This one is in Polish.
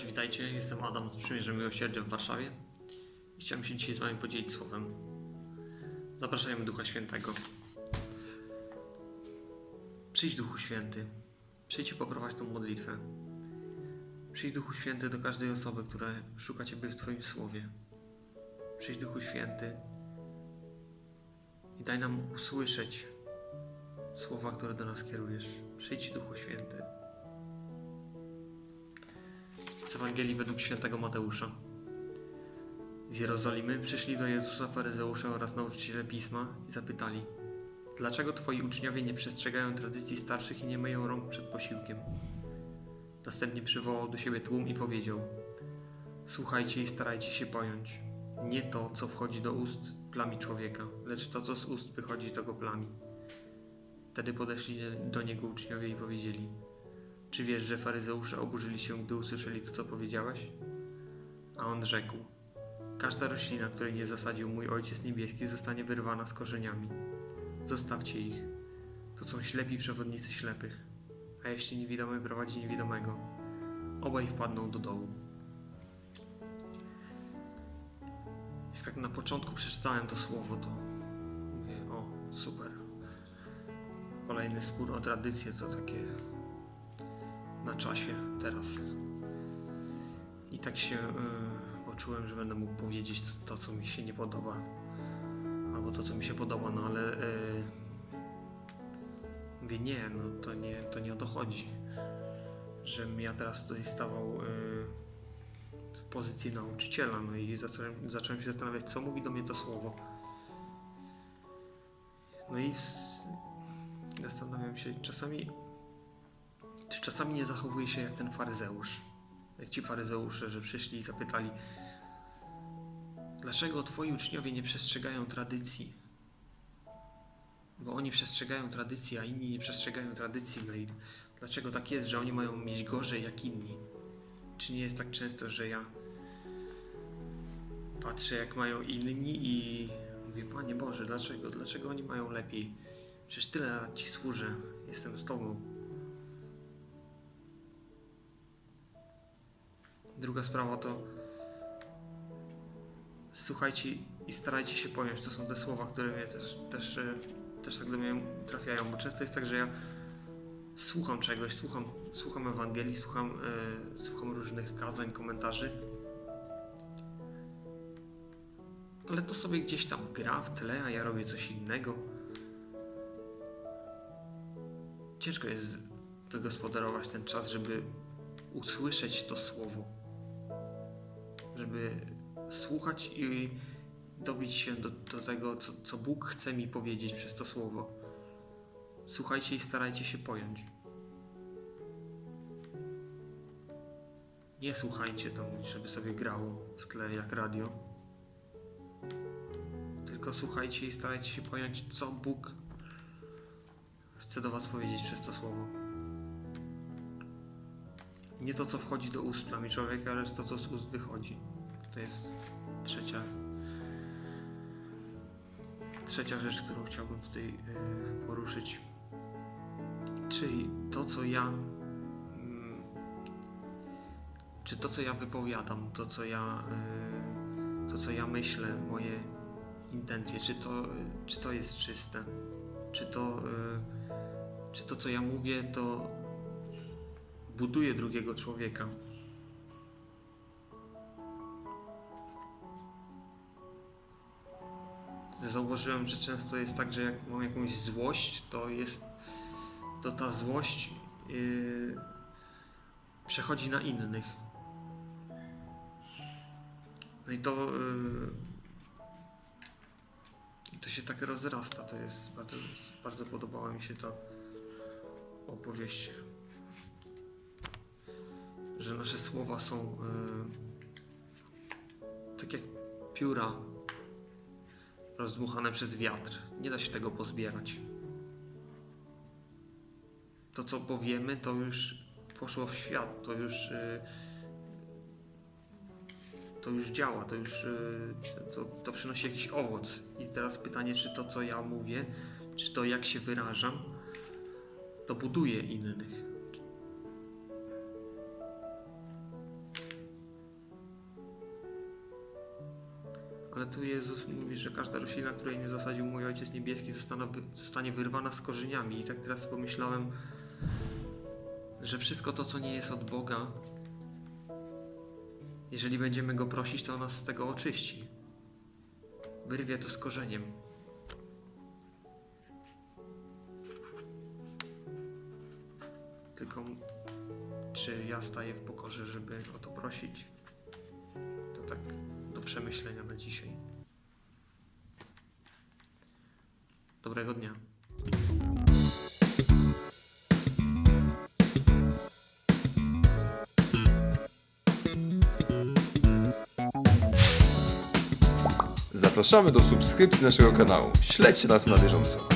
Witajcie, jestem Adam z Przymierza Miłosierdzia w Warszawie i chciałem się dzisiaj z Wami podzielić słowem. Zapraszajmy Ducha Świętego. Przyjdź Duchu Święty. Przyjdź i poprowadź tą modlitwę. Przyjdź Duchu Święty do każdej osoby, która szuka Ciebie w Twoim słowie. Przyjdź Duchu Święty i daj nam usłyszeć słowa, które do nas kierujesz. Przyjdź Duchu Święty. Z Ewangelii według świętego Mateusza. Z Jerozolimy przyszli do Jezusa faryzeusze oraz nauczyciele pisma i zapytali: Dlaczego twoi uczniowie nie przestrzegają tradycji starszych i nie myją rąk przed posiłkiem? Następnie przywołał do siebie tłum i powiedział: Słuchajcie i starajcie się pojąć. Nie to, co wchodzi do ust, plami człowieka, lecz to, co z ust wychodzi, to go plami. Wtedy podeszli do niego uczniowie i powiedzieli: czy wiesz, że faryzeusze oburzyli się, gdy usłyszeli co powiedziałeś? A on rzekł: Każda roślina, której nie zasadził mój Ojciec Niebieski, zostanie wyrwana z korzeniami. Zostawcie ich. To są ślepi przewodnicy ślepych. A jeśli niewidomy prowadzi niewidomego, obaj wpadną do dołu. Jak tak na początku przeczytałem to słowo, to mówię: O, super. Kolejny spór o tradycję to takie na czasie teraz. I tak się y, poczułem, że będę mógł powiedzieć to, to, co mi się nie podoba, albo to, co mi się podoba, no ale y, mówię, nie, no to nie, to nie o to chodzi. Żebym ja teraz tutaj stawał y, w pozycji nauczyciela, no i zacząłem, zacząłem się zastanawiać, co mówi do mnie to słowo. No i zastanawiam się, czasami czasami nie zachowuje się jak ten faryzeusz? Jak ci faryzeusze, że przyszli i zapytali, dlaczego twoi uczniowie nie przestrzegają tradycji? Bo oni przestrzegają tradycji, a inni nie przestrzegają tradycji. No i dlaczego tak jest, że oni mają mieć gorzej jak inni? Czy nie jest tak często, że ja patrzę jak mają inni i mówię, Panie Boże, dlaczego? Dlaczego oni mają lepiej? Przecież tyle lat Ci służę, jestem z Tobą. Druga sprawa to słuchajcie i starajcie się pojąć. To są te słowa, które mnie też, też, e, też tak do mnie trafiają, bo często jest tak, że ja słucham czegoś, słucham, słucham Ewangelii, słucham, e, słucham różnych kazań, komentarzy, ale to sobie gdzieś tam gra w tle, a ja robię coś innego. Ciężko jest wygospodarować ten czas, żeby usłyszeć to słowo, żeby słuchać i dobić się do, do tego, co, co Bóg chce mi powiedzieć przez to słowo. Słuchajcie i starajcie się pojąć. Nie słuchajcie tam, żeby sobie grało w tle jak radio. Tylko słuchajcie i starajcie się pojąć, co Bóg chce do Was powiedzieć przez to słowo. Nie to, co wchodzi do ust plami człowieka, lecz to, co z ust wychodzi. To jest trzecia, trzecia rzecz, którą chciałbym tutaj e, poruszyć. Czyli to, co ja. mm, Czy to, co ja wypowiadam, to, co ja, e, to, co ja myślę, moje intencje, czy to, czy to jest czyste? Czy to, e, czy to, co ja mówię, to buduje drugiego człowieka. Zauważyłem, że często jest tak, że jak mam jakąś złość, to jest to ta złość yy, przechodzi na innych. No i to yy, to się tak rozrasta. To jest bardzo, bardzo podobała mi się ta opowieść że nasze słowa są e, tak jak pióra rozdmuchane przez wiatr. Nie da się tego pozbierać. To, co powiemy, to już poszło w świat, to już e, to już działa, to już e, to, to przynosi jakiś owoc. I teraz pytanie, czy to, co ja mówię, czy to, jak się wyrażam, to buduje innych. Ale tu Jezus mówi, że każda roślina, której nie zasadził mój Ojciec Niebieski, zostanie, wyrwana z korzeniami. I tak teraz pomyślałem, że wszystko to, co nie jest od Boga, jeżeli będziemy Go prosić, to nas z tego oczyści. Wyrwie to z korzeniem. Tylko czy ja staję w pokorze, żeby o to prosić? To tak przemyślenia na dzisiaj. Dobrego dnia. Zapraszamy do subskrypcji naszego kanału. Śledźcie nas na bieżąco.